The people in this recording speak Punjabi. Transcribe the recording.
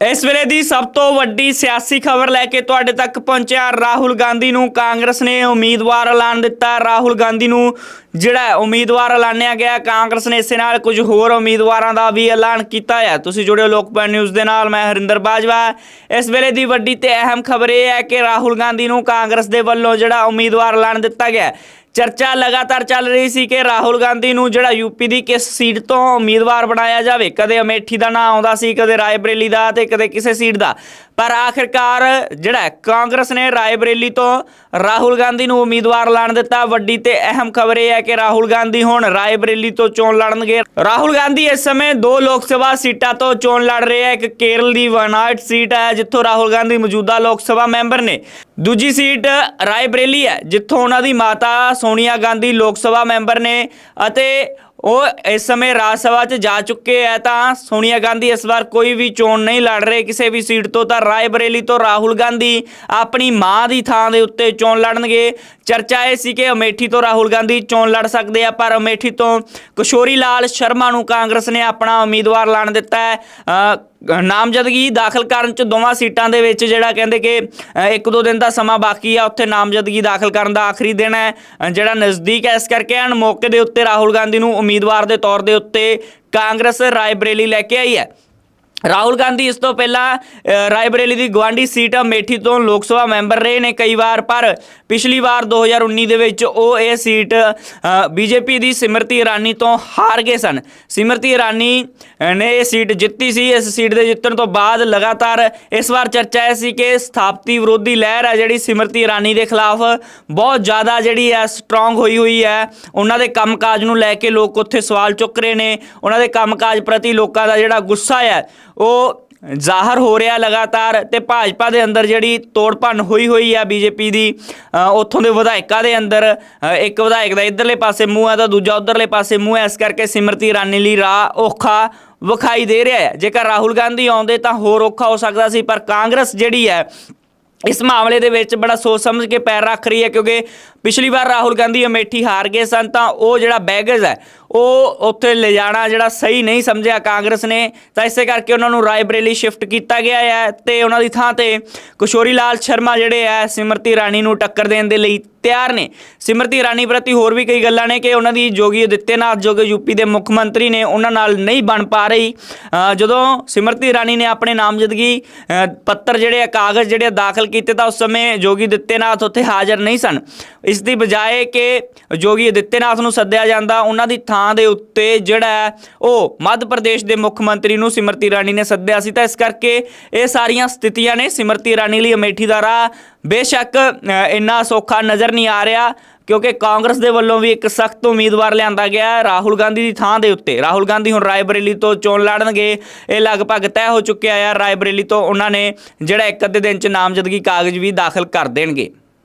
ਇਸ ਵੇਲੇ ਦੀ ਸਭ ਤੋਂ ਵੱਡੀ ਸਿਆਸੀ ਖਬਰ ਲੈ ਕੇ ਤੁਹਾਡੇ ਤੱਕ ਪਹੁੰਚਿਆ ਰਾਹੁਲ ਗਾਂਧੀ ਨੂੰ ਕਾਂਗਰਸ ਨੇ ਉਮੀਦਵਾਰ ਐਲਾਨ ਦਿੱਤਾ। ਰਾਹੁਲ ਗਾਂਧੀ ਨੂੰ ਜਿਹੜਾ ਉਮੀਦਵਾਰ ਐਲਾਨਿਆ ਗਿਆ, ਕਾਂਗਰਸ ਨੇ ਇਸੇ ਨਾਲ ਕੁਝ ਹੋਰ ਉਮੀਦਵਾਰਾਂ ਦਾ ਵੀ ਐਲਾਨ ਕੀਤਾ ਹੈ। ਤੁਸੀਂ ਜੁੜਿਓ ਲੋਕਪਾਲ ਨਿਊਜ਼ ਦੇ ਨਾਲ, ਮੈਂ ਹਰਿੰਦਰ ਬਾਜਵਾ। ਇਸ ਵੇਲੇ ਦੀ ਵੱਡੀ ਤੇ ਅਹਿਮ ਖਬਰ ਇਹ ਹੈ ਕਿ ਰਾਹੁਲ ਗਾਂਧੀ ਨੂੰ ਕਾਂਗਰਸ ਦੇ ਵੱਲੋਂ ਜਿਹੜਾ ਉਮੀਦਵਾਰ ਐਲਾਨ ਦਿੱਤਾ ਗਿਆ ਚਰਚਾ ਲਗਾਤਾਰ ਚੱਲ ਰਹੀ ਸੀ ਕਿ ਰਾਹੁਲ ਗਾਂਧੀ ਨੂੰ ਜਿਹੜਾ ਯੂਪੀ ਦੀ ਕਿਸ ਸੀਟ ਤੋਂ ਉਮੀਦਵਾਰ ਬਣਾਇਆ ਜਾਵੇ। ਕਦੇ ਅਮੇਠੀ ਦਾ ਨਾਂ ਆਉਂਦਾ ਸੀ, ਕਦੇ ਰਾਏਬਰੇਲੀ ਦਾ ਤੇ ਕਦੇ ਕਿਸੇ ਸੀਟ ਦਾ। ਪਰ ਆਖਿਰਕਾਰ ਜਿਹੜਾ ਕਾਂਗਰਸ ਨੇ ਰਾਏਬਰੇਲੀ ਤੋਂ ਰਾਹੁਲ ਗਾਂਧੀ ਨੂੰ ਉਮੀਦਵਾਰ ਐਲਾਨ ਦਿੱਤਾ। ਵੱਡੀ ਤੇ ਅਹਿਮ ਖਬਰ ਇਹ ਹੈ ਕਿ ਰਾਹੁਲ ਗਾਂਧੀ ਹੁਣ ਰਾਏਬਰੇਲੀ ਤੋਂ ਚੋਣ ਲੜਨਗੇ। ਰਾਹੁਲ ਗਾਂਧੀ ਇਸ ਸਮੇਂ ਦੋ ਲੋਕ ਸਭਾ ਸੀਟਾਂ ਤੋਂ ਚੋਣ ਲੜ ਰਹੇ ਹੈ। ਇੱਕ ਕੇਰਲ ਦੀ ਵਨਾਇਟ ਸੀਟ ਹੈ, ਜਿੱਥੋਂ ਰਾਹੁਲ ਗਾਂਧੀ ਮੌਜੂਦਾ ਲੋਕ ਸਭਾ ਮੈਂਬਰ ਨੇ। ਦੂਜੀ ਸੀਟ ਰਾਏਬਰੇਲੀ ਹੈ, ਜਿੱਥੋਂ ਉਹਨਾਂ ਦੀ ਮਾਤਾ ਸੋਨੀਆ ਗਾਂਧੀ ਲੋਕ ਸਭਾ ਮੈਂਬਰ ਨੇ ਅਤੇ ਉਹ ਇਸ ਸਮੇਂ ਰਾਜ ਸਭਾ 'ਚ ਜਾ ਚੁੱਕੇ ਹੈ ਤਾਂ ਸੋਨੀਆ ਗਾਂਧੀ ਇਸ ਵਾਰ ਕੋਈ ਵੀ ਚੋਣ ਨਹੀਂ ਲੜ ਰਹੇ। ਕਿਸੇ ਵੀ ਸੀਟ ਤੋਂ ਤਾਂ ਰਾਏਬਰੇਲੀ ਤੋਂ ਰਾਹੁਲ ਗਾਂਧੀ ਆਪਣੀ ਮਾਂ ਦੀ ਥਾਂ ਦੇ ਉੱਤੇ ਚੋਣ ਲੜਨਗੇ। ਚਰਚਾ ਇਹ ਸੀ ਕਿ ਅਮੇਠੀ ਤੋਂ ਰਾਹੁਲ ਗਾਂਧੀ ਚੋਣ ਲੜ ਸਕਦੇ ਆ, ਪਰ ਅਮੇਠੀ ਤੋਂ ਕਿਸ਼ੋਰੀ ਲਾਲ ਸ਼ਰਮਾ ਨੂੰ ਕਾਂਗਰਸ ਨੇ ਆਪਣਾ ਉਮੀਦਵਾਰ ਐਲਾਨ ਦਿੱਤਾ ਹੈ। ਨਾਮਜ਼ਦਗੀ ਦਾਖਲ ਕਰਨ ਚ ਦੋਵਾਂ ਸੀਟਾਂ ਦੇ ਵਿੱਚ ਜਿਹੜਾ ਕਹਿੰਦੇ ਕਿ ਇੱਕ ਦੋ ਦਿਨ ਦਾ ਸਮਾਂ ਬਾਕੀ ਆ, ਉੱਥੇ ਨਾਮਜ਼ਦਗੀ ਦਾਖਲ ਕਰਨ ਦਾ ਆਖਰੀ ਦਿਨ ਹੈ। ਜਿਹੜਾ ਨਜ਼ਦੀਕ ਹੈ ਇਸ ਕਰਕੇ ਹਨ ਮੌਕੇ ਦੇ ਉੱਤੇ ਰਾਹੁਲ ਗਾਂਧੀ ਨੂੰ ਉਮੀਦਵਾਰ ਦੇ ਤੌਰ ਦੇ ਉੱਤੇ ਕਾਂਗਰਸ ਰਾਏਬਰੇਲੀ ਲੈ ਕੇ ਆਈ ਹੈ। ਰਾਹੁਲ ਗਾਂਧੀ ਇਸ ਤੋਂ ਪਹਿਲਾਂ ਰਾਏਬਰੇਲੀ ਦੀ ਗਵਾਂਡੀ ਸੀਟ ਅਮੇਠੀ ਤੋਂ ਲੋਕ ਸਭਾ ਮੈਂਬਰ ਰਹੇ ਨੇ ਕਈ ਵਾਰ, ਪਰ ਪਿਛਲੀ ਵਾਰ 2019 ਦੇ ਵਿੱਚ ਉਹ ਇਹ ਸੀਟ ਬੀਜੇਪੀ ਦੀ ਸਿਮਰਤੀ ਇਰਾਨੀ ਤੋਂ ਹਾਰ ਗਏ ਸਨ। ਸਿਮਰਤੀ ਇਰਾਨੀ ਨੇ ਇਹ ਸੀਟ ਜਿੱਤੀ ਸੀ। ਇਸ ਸੀਟ ਦੇ ਜਿੱਤਣ ਤੋਂ ਬਾਅਦ ਲਗਾਤਾਰ ਇਸ ਵਾਰ ਚਰਚਾ ਇਹ ਸੀ ਕਿ ਸਥਾਪਤੀ ਵਿਰੋਧੀ ਲਹਿਰ ਹੈ ਜਿਹੜੀ ਸਿਮਰਤੀ ਇਰਾਨੀ ਦੇ ਖਿਲਾਫ ਬਹੁਤ ਜ਼ਿਆਦਾ ਜਿਹੜੀ ਹੈ ਸਟਰੋਂਗ ਹੋਈ ਹੋਈ ਹੈ ਉਹਨਾਂ ਦੇ ਕੰਮਕਾਜ ਨੂੰ ਲੈ ਕੇ ਲੋਕ ਉੱਥੇ ਸਵਾਲ ਚੁੱਕ ਰਹੇ ਨੇ। ਉਹਨਾਂ ਦੇ ਕੰਮਕਾਜ ਪ੍ਰਤੀ ਲੋਕਾਂ ਦਾ ਜਿਹੜਾ ਗੁੱਸਾ ਹੈ ਉਹ ਜ਼ਾਹਰ ਹੋ ਰਿਹਾ ਲਗਾਤਾਰ ਤੇ ਭਾਜਪਾ ਦੇ ਅੰਦਰ ਜਿਹੜੀ ਤੋੜ ਤੋੜਪੰਨ ਹੋਈ ਹੋਈ ਆ ਬੀਜੇਪੀ ਦੀ ਉੱਥੋਂ ਦੇ ਵਿਧਾਇਕਾਂ ਦੇ ਅੰਦਰ ਇੱਕ ਵਿਧਾਇਕ ਦਾ ਇਧਰਲੇ ਪਾਸੇ ਮੂੰਹ ਹੈ ਤਾਂ ਦੂਜਾ ਉਧਰਲੇ ਪਾਸੇ ਮੂੰਹ ਹੈ ਇਸ ਕਰਕੇ ਸਿਮਰਤੀ ਇਰਾਨੀ ਲਈ ਰਾਹ ਔਖਾ ਵਿਖਾਈ ਦੇ ਰਿਹਾ ਹੈ। ਜੇਕਰ ਰਾਹੁਲ ਗਾਂਧੀ ਆਉਂਦੇ ਤਾਂ ਹੋਰ ਔਖਾ ਹੋ ਸਕਦਾ ਸੀ, ਪਰ ਕਾਂਗਰਸ ਜਿਹੜੀ ਹੈ, ਇਸ ਮਾਮਲੇ ਦੇ ਵਿੱਚ ਬੜਾ ਸੋਚ ਸਮਝ ਕੇ ਪੈਰ ਰੱਖ ਰਹੀ ਹੈ, ਕਿਉਂਕਿ ਪਿਛਲੀ ਵਾਰ ਰਾਹੁਲ ਗਾਂਧੀ ਅਮੇਠੀ ਹਾਰ ਗਏ ਸਨ, ਤਾਂ ਉਹ ਜਿਹੜਾ ਬੈਗੇਜ ਹੈ, ਉਹ ਉੱਥੇ ਲਿਜਾਣਾ ਜਿਹੜਾ ਸਹੀ ਨਹੀਂ ਸਮਝਿਆ ਕਾਂਗਰਸ ਨੇ, ਤਾਂ ਇਸੇ ਕਰਕੇ ਉਹਨਾਂ ਨੂੰ ਰਾਏਬਰੇਲੀ ਸ਼ਿਫਟ ਕੀਤਾ ਗਿਆ ਹੈ ਤੇ ਉਹਨਾਂ ਦੀ ਥਾਂ ਤੇ ਕਿਸ਼ੋਰੀ ਲਾਲ ਸ਼ਰਮਾ ਜਿਹੜੇ ਹੈ, ਸਿਮਰਤੀ ਰਾਣੀ ਨੂੰ ਟੱਕਰ ਦੇਣ ਦੇ ਲਈ ਤਿਆਰ ਨੇ। ਸਿਮਰਤੀ ਰਾਣੀ ਪ੍ਰਤੀ ਹੋਰ ਵੀ ਕਈ ਗੱਲਾਂ ਨੇ ਕਿ ਉਹਨਾਂ ਦੀ ਜੋਗੀ ਅਦਿੱਤਿਆਨਾਥ ਜੋ ਕਿ ਯੂਪੀ ਦੇ ਮੁੱਖ ਮੰਤਰੀ ਨੇ ਉਹਨਾਂ ਨਾਲ ਨਹੀਂ ਬਣ ਪਾ ਰਹੀ। ਜਦੋਂ ਸਿਮਰਤੀ ਰਾਣੀ ਨੇ ਆਪਣੇ ਨਾਮਜ਼ਦਗੀ ਪੱਤਰ ਜਿਹੜੇ ਆ, ਕਾਗਜ਼ ਜਿਹੜੇ ਆ ਦਾਖਲ ਕੀਤੇ, ਤਾਂ ਉਸ ਸਮੇਂ ਜੋਗੀ ਅਦਿੱਤਿਆਨਾਥ ਉੱਥੇ ਹਾਜ਼ਰ ਨਹੀਂ ਸਨ। ਇਸ ਦੀ ਬਜਾਏ ਕਿ ਜੋਗੀ ਅਦਿੱਤਿਆਨਾਥ ਨੂੰ ਸੱਦਿਆ ਜਾਂਦਾ, ਉਹਨਾਂ ਦੀ ਥਾਂ ਦੇ ਉੱਤੇ ਜਿਹੜਾ ਉਹ ਮੱਧ ਪ੍ਰਦੇਸ਼ ਦੇ ਮੁੱਖ ਮੰਤਰੀ ਨੂੰ ਸਿਮਰਤੀ ਰਾਣੀ ਨੇ ਸੱਦਿਆ ਸੀ। ਤਾਂ ਇਸ ਕਰਕੇ ਇਹ ਸਾਰੀਆਂ ਸਥਿਤੀਆਂ ਨੇ ਸਿਮਰਤੀ ਰਾਣੀ ਲਈ ਅਮੇਠੀ ਦਾ ਰਾਹ ਬੇਸ਼ੱਕ ਇੰਨਾ ਸੌਖਾ ਨਜ਼ਰ ਨਹੀਂ ਆ ਰਿਹਾ, ਕਿਉਂਕਿ ਕਾਂਗਰਸ ਦੇ ਵੱਲੋਂ ਵੀ ਇੱਕ ਸਖਤ ਉਮੀਦਵਾਰ ਲਿਆਂਦਾ ਗਿਆ ਹੈ ਰਾਹੁਲ ਗਾਂਧੀ ਦੀ ਥਾਂ ਦੇ ਉੱਤੇ। ਰਾਹੁਲ ਗਾਂਧੀ ਹੁਣ ਰਾਏਬਰੇਲੀ ਤੋਂ ਚੋਣ ਲੜਨਗੇ। ਇਹ ਲਗਭਗ ਤੈਅ ਹੋ ਚੁੱਕਿਆ ਹੈ ਰਾਏਬਰੇਲੀ ਤੋਂ ਉਹਨਾਂ ਨੇ ਜਿਹੜਾ ਇੱਕ ਅੱਧੇ ਦਿਨ ਚ ਨਾਮਜ਼ਦਗੀ ਕਾਗਜ਼ ਵੀ ਦਾਖਲ ਕਰ ਦੇਣਗੇ।